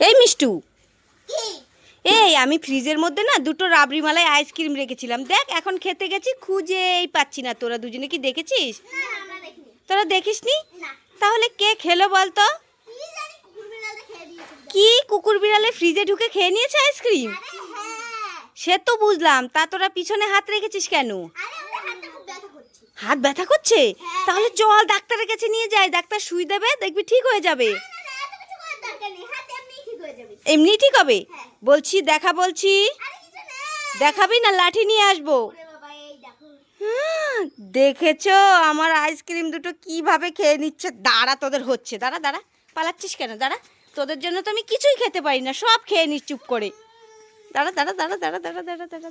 এই মিষ্টু। এই আমি ফ্রিজের মধ্যে না দুটো রাবড়ি মালাই আইসক্রিম রেখেছিলাম। দেখ এখন খেতে গেছি খুঁজেই পাচ্ছি না। তোরা দুজনে কি দেখেছিস? তোরা দেখিসনি? তাহলে কে খেলো বলতো? কি কুকুর বিড়ালে ফ্রিজে ঢুকে খেয়ে নিয়েছে আইসক্রিম সে তো বুঝলাম। তা তোরা পিছনে হাত রেখেছিস কেন? হাত ব্যথা করছে? তাহলে চল ডাক্তারের কাছে নিয়ে যাই। ডাক্তার সুই দেবে দেখবি ঠিক হয়ে যাবে। এমনি ঠিক হবে? বলছি দেখা বলছি। দেখাবি না লাঠি নিয়ে আসব। হুম, দেখেছ? আমার আইসক্রিম দুটো কীভাবে খেয়ে নিচ্ছে? দাঁড়া তোদের হচ্ছে। দাঁড়া দাঁড়া। পালাচ্ছিস কেন? দাঁড়া। তোদের জন্য তো আমি কিছুই খেতে পারি না। সব খেয়ে নিস চুপ করে। দাঁড়া দাঁড়া দাঁড়া দাঁড়া দাঁড়া দাঁড়া দাঁড়া।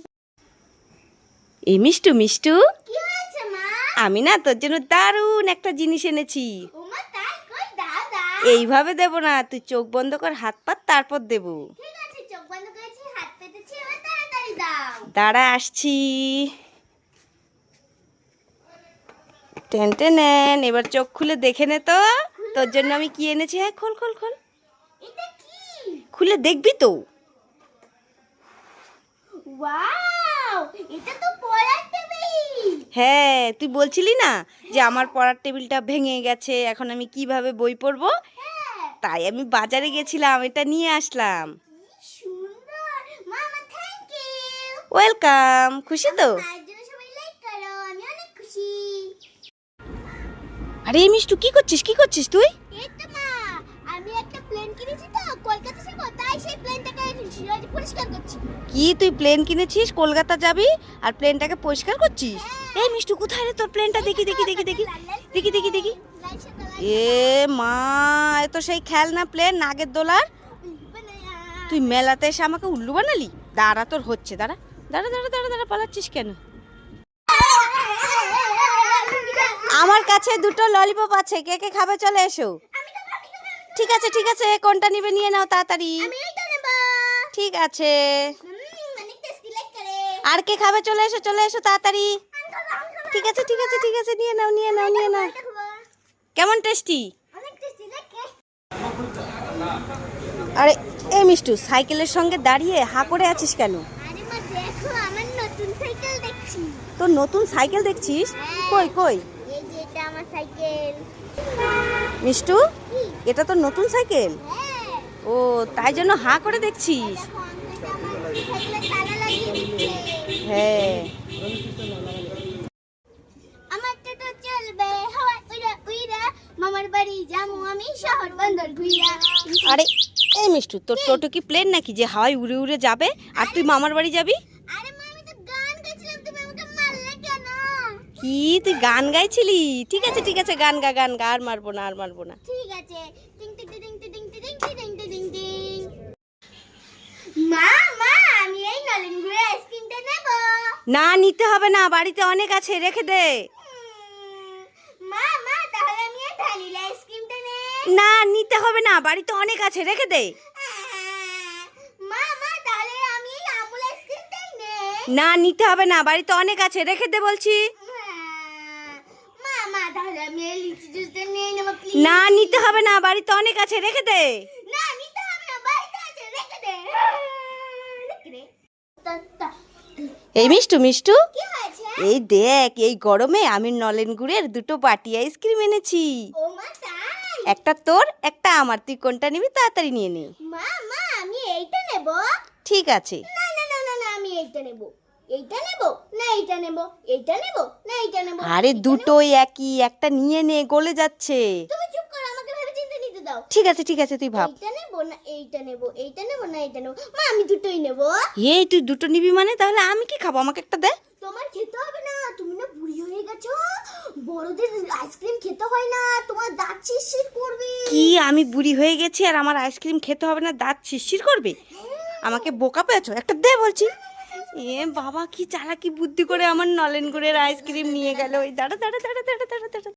এই মিষ্টু মিষ্টু। আমি না তোর জন্য দারুণ একটা জিনিস এনেছি। এইভাবে দেবো না তুই চোখ বন্ধ কর হাত পাত তারপর দেবো। দাঁড়া আসছি। টেন টেনেন এবার চোখ খুলে দেখে নে তো। তোর জন্য আমি কি এনেছি হ্যাঁ খোল খোল খোল। খুলে দেখবি তো। এটা তো হ্যাঁ তুই বলছিলি না যে আমার পড়ার টেবিলটা ভেঙে গেছে, এখন আমি কীভাবে বই পড়ব? তাই আমি বাজারে গেছিলাম, এটা নিয়ে আসলাম। ওয়েলকাম খুশি তো? আরে মিষ্টু, কি করছিস? কি করছিস তুই এই তো মা আমি একটা প্লেন কিনেছি তো কলকাতা যাব তাই সেই প্লেনটাকে পরিষ্কার করছি। কি তুই প্লেন কিনেছিস? কলকাতা যাবি আর প্লেনটাকে পরিষ্কার করছিস? এই মিষ্টু কোথায় রে তোর প্লেনটা দেখি দেখি দেখি দেখি। দেখি দেখি দেখি। এ মা এ তো সেই খেলনা প্লেন নাগের দোলার। তুই মেলাতে এসে আমাকে উল্লু বানালি? দাঁড়া তোর হচ্ছে দাঁড়া। দাঁড়া দাঁড়া দাঁড়া দাঁড়া পালাচ্ছিস কেন? আমার কাছে দুটো ললিপপ আছে। কে কে খাবে চলে এসো। ঠিক আছে ঠিক আছে কোনটা নিবে নিয়ে নাও তাড়াতাড়ি। আমি এটা নেব। ঠিক আছে। আর কে খাবে? চলে এসো চলে এসো তাড়াতাড়ি। ঠিক আছে ঠিক আছে ঠিক আছে নিয়ে নাও নিয়ে নাও নিয়ে নাও। কেমন টেস্টি আরে এ মিষ্টু সাইকেলের সঙ্গে দাঁড়িয়ে হা করে আছিস কেন? তোর নতুন সাইকেল দেখছিস? কই কই? এই যে এটা আমার সাইকেল। মিষ্টু এটা তোর নতুন সাইকেল। ও তাই জন্য হা করে দেখছিস। হ্যাঁ। মামার বাড়ি যাব আমি শহর বন্দর আরে এই মিষ্টু তোর টোটো কি প্লেন নাকি যে হাওয়ায় উড়ে উড়ে যাবে? আর তুই মামার বাড়ি যাবি? কি তুই গান গাইছিলি ঠিক আছে ঠিক আছে গান গা গান গা আর মারবো না আর মারবো না ঠিক আছে না নিতে হবে না বাড়িতে অনেক আছে রেখে দে না নিতে হবে না বাড়িতে অনেক আছে রেখে দে না নিতে হবে না বাড়িতে অনেক আছে রেখে দে বলছি না নিতে হবে না বাড়িতে অনেক আছে রেখে দে। এই মিষ্টু মিষ্টু। এই দেখ এই গরমে আমি নলেন গুড়ের দুটো বাটি আইসক্রিম এনেছি। একটা তোর একটা আমার। তুই কোনটা নিবি তাড়াতাড়ি নিয়ে নে। ঠিক আছে। না না না না আমি এইটা নেব। এইটা নেব না এইটা নেব এইটা নেব না এইটা নেব আরে দুটোই একই একটা নিয়ে নে গলে যাচ্ছে। তুমি চুপ করো আমাকে ভেবে চিন্তে নিতে দাও। ঠিক আছে ঠিক আছে তুই ভাব। এইটা নেব না এইটা নেব এইটা নেব না এইটা নেব। মা আমি দুটোই নেব। এই তুই দুটো নিবি মানে? তাহলে আমি কি খাব? আমাকে একটা দে। তোমার খেতে হবে না তুমি না বুড়ি হয়ে গেছো। বড়দের আইসক্রিম খেতে হয় না তোমার দাঁত শিরশির করবে। কি আমি বুড়ি হয়ে গেছি আর আমার আইসক্রিম খেতে হবে না দাঁত শিরশির করবে? আমাকে বোকা পেয়েছ? একটা দে বলছি। এ বাবা, কি চালাকি বুদ্ধি করে আমার নলেন গুড়ের আইসক্রিম নিয়ে গেল। ওই দাঁড়া দাঁড়া দাঁড়া দাঁড়া দাঁড়া দাঁড়া।